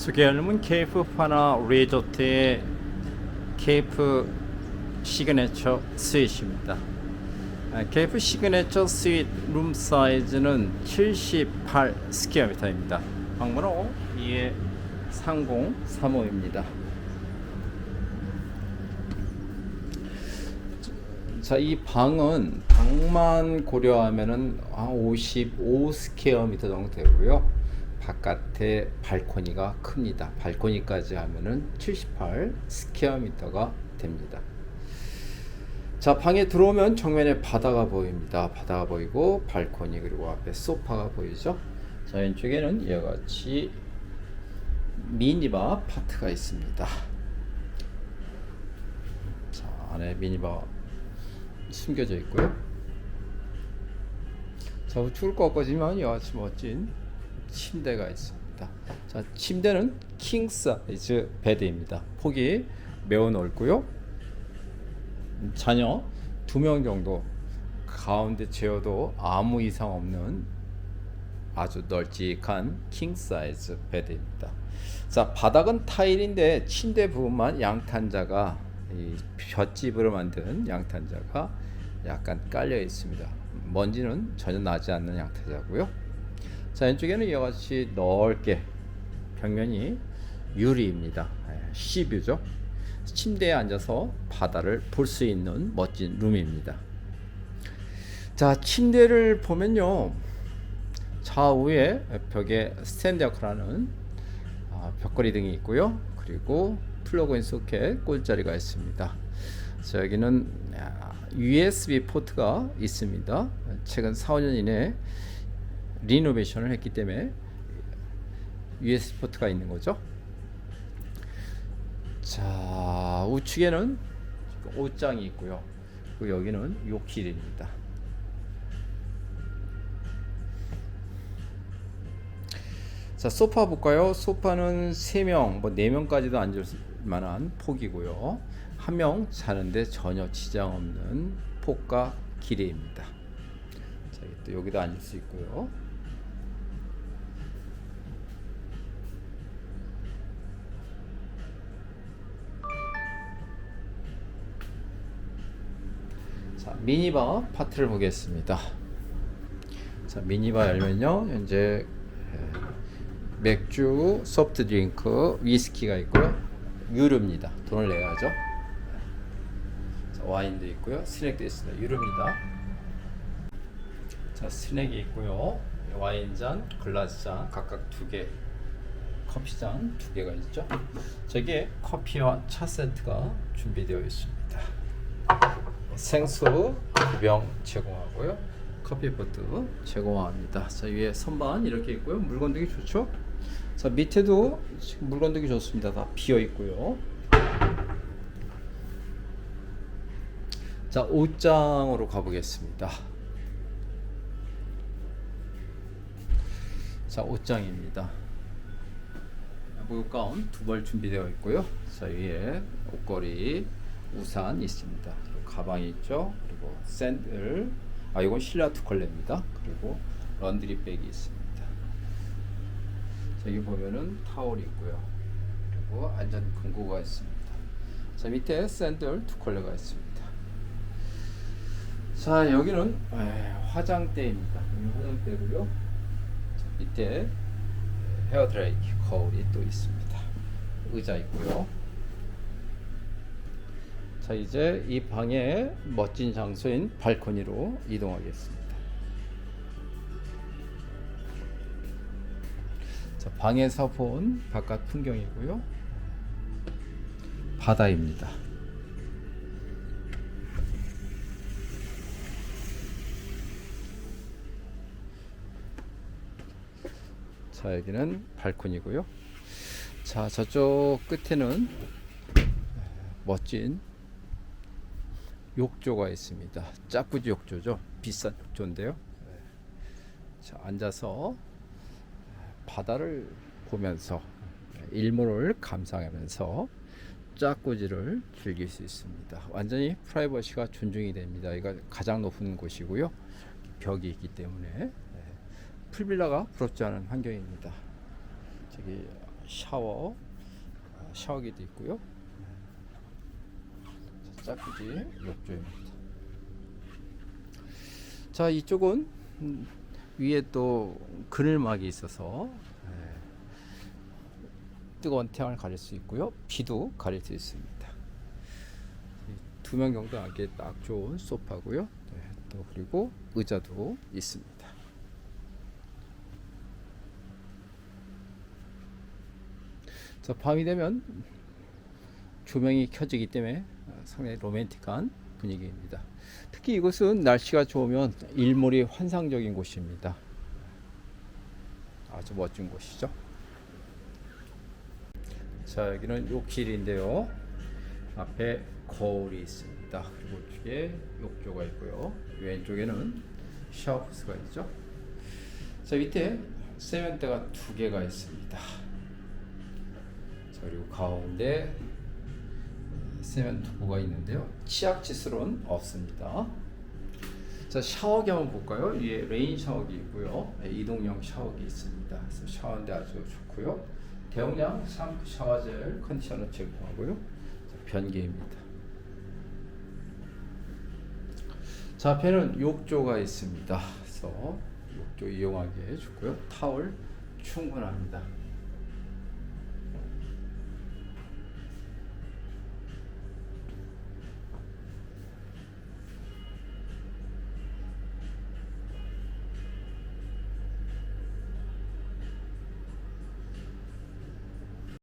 소개하려면 케이프 파나 리조트의 케이프 시그네처 스윗입니다. 아, 케이프 시그네처 스윗 룸 사이즈는 78 스퀘어미터입니다. 방문호 2에 3035입니다. 자, 이 방은 방만 고려하면은 한 55 스퀘어미터 정도 되고요. 바깥에 발코니가 큽니다. 발코니까지 하면은 78 스퀘어미터가 됩니다. 자, 방에 들어오면 정면에 바다가 보입니다. 바다가 보이고 발코니 그리고 앞에 소파가 보이죠. 자, 왼쪽에는 이와 같이 미니바 파트가 있습니다. 자, 안에 미니바 숨겨져 있고요. 자, 우측을 꺾어지면 이와 같이 멋진 침대가 있습니다. 자, 침대는 킹 사이즈 베드입니다. 폭이 매우 넓고요. 자녀 두 명 정도 가운데 재워도 아무 이상 없는 아주 널찍한 킹 사이즈 베드입니다. 자, 바닥은 타일인데 침대 부분만 양탄자가 이 볏짚으로 만든 양탄자가 약간 깔려 있습니다. 먼지는 전혀 나지 않는 양탄자고요. 자, 왼쪽에는 이와 같이 넓게 벽면이 유리입니다. 예, 시뷰죠. 침대에 앉아서 바다를 볼 수 있는 멋진 룸입니다. 자, 침대를 보면요. 좌우에 벽에 스탠드어크라는 아, 벽걸이 등이 있고요. 그리고 플러그인 소켓 꼴자리가 있습니다. 자, 여기는 아, USB 포트가 있습니다. 최근 4, 5년 이내에 리노베이션을 했기 때문에 USB 포트가 있는 거죠. 자, 우측에는 옷장이 있고요. 그리고 여기는 욕실입니다. 자, 소파 볼까요? 소파는 3명, 뭐 4명까지도 앉을 만한 폭이고요. 한 명 자는데 전혀 지장 없는 폭과 길이입니다. 자, 또 여기도 앉을 수 있고요. 자, 미니바 파트를 보겠습니다. 자, 미니바 열면요. 현재 에, 맥주, 소프트 드링크, 위스키가 있고요. 유료입니다. 돈을 내야죠. 자, 와인도 있고요. 스낵도 있습니다. 유료입니다. 자, 스낵이 있고요. 와인 잔, 글라스 잔 각각 두 개. 커피 잔 두 개가 있죠. 저기에 커피와 차 세트가 준비되어 있습니다. 생수 두병 제공하고요. 커피포트 제공합니다. 자 위에 선반 이렇게 있고요. 물건들이 좋죠. 자 밑에도 지금 물건들이 좋습니다. 다 비어 있고요. 자 옷장으로 가보겠습니다. 자 옷장입니다. 목욕 가운 두 벌 준비되어 있고요. 자 위에 옷걸이, 우산 있습니다. 가방이 있죠. 그리고 샌들, 아 이건 실라 투컬레입니다. 그리고 런드리 백이 있습니다. 자, 여기 보면은 타올이 있고요. 그리고 안전 금고가 있습니다. 자 밑에 샌들 투컬레가 있습니다. 자 여기는 에, 화장대입니다. 화장대고요. 자, 밑에 헤어 드라이기 거울이 또 있습니다. 의자 있고요. 자 이제 이 방의 멋진 장소인 발코니로 이동하겠습니다. 자 방에서 본 바깥 풍경이고요. 바다입니다. 자 여기는 발코니고요. 자 저쪽 끝에는 멋진 욕조가 있습니다. 짜꾸지 욕조죠. 비싼 욕조인데요. 자 앉아서 바다를 보면서 일몰을 감상하면서 짜꾸지를 즐길 수 있습니다. 완전히 프라이버시가 존중이 됩니다. 이가 가장 높은 곳이고요. 벽이 있기 때문에 풀빌라가 부럽지 않은 환경입니다. 저기 샤워 아, 샤워기도 있고요. 자, 짝구지 욕조입니다. 자 이쪽은 음, 위에 또 그늘막이 있어서 예, 뜨거운 태양을 가릴 수 있고요. 비도 가릴 수 있습니다. 두 명 정도 앉기 딱 좋은 소파고요. 네, 또 그리고 의자도 있습니다. 자 밤이 되면 조명이 켜지기 때문에 상당히 로맨틱한 분위기입니다. 특히 이곳은 날씨가 좋으면 일몰이 환상적인 곳입니다. 아주 멋진 곳이죠. 자 여기는 욕실인데요. 앞에 거울이 있습니다. 그리고 우측에 욕조가 있고요. 왼쪽에는 샤워부스가 있죠. 자 밑에 세면대가 두 개가 있습니다. 자 그리고 가운데 세면 도구가 있는데요. 치약 칫솔은 없습니다. 자 샤워기 한번 볼까요? 위에 레인 샤워기 있고요. 네, 이동형 샤워기 있습니다. 그래서 샤워하는데 아주 좋고요. 대용량 샴푸 샤워젤 컨디셔너 제공하고요. 자, 변기입니다. 자 앞에는 욕조가 있습니다. 그래서 욕조 이용하기에 좋고요. 타월 충분합니다.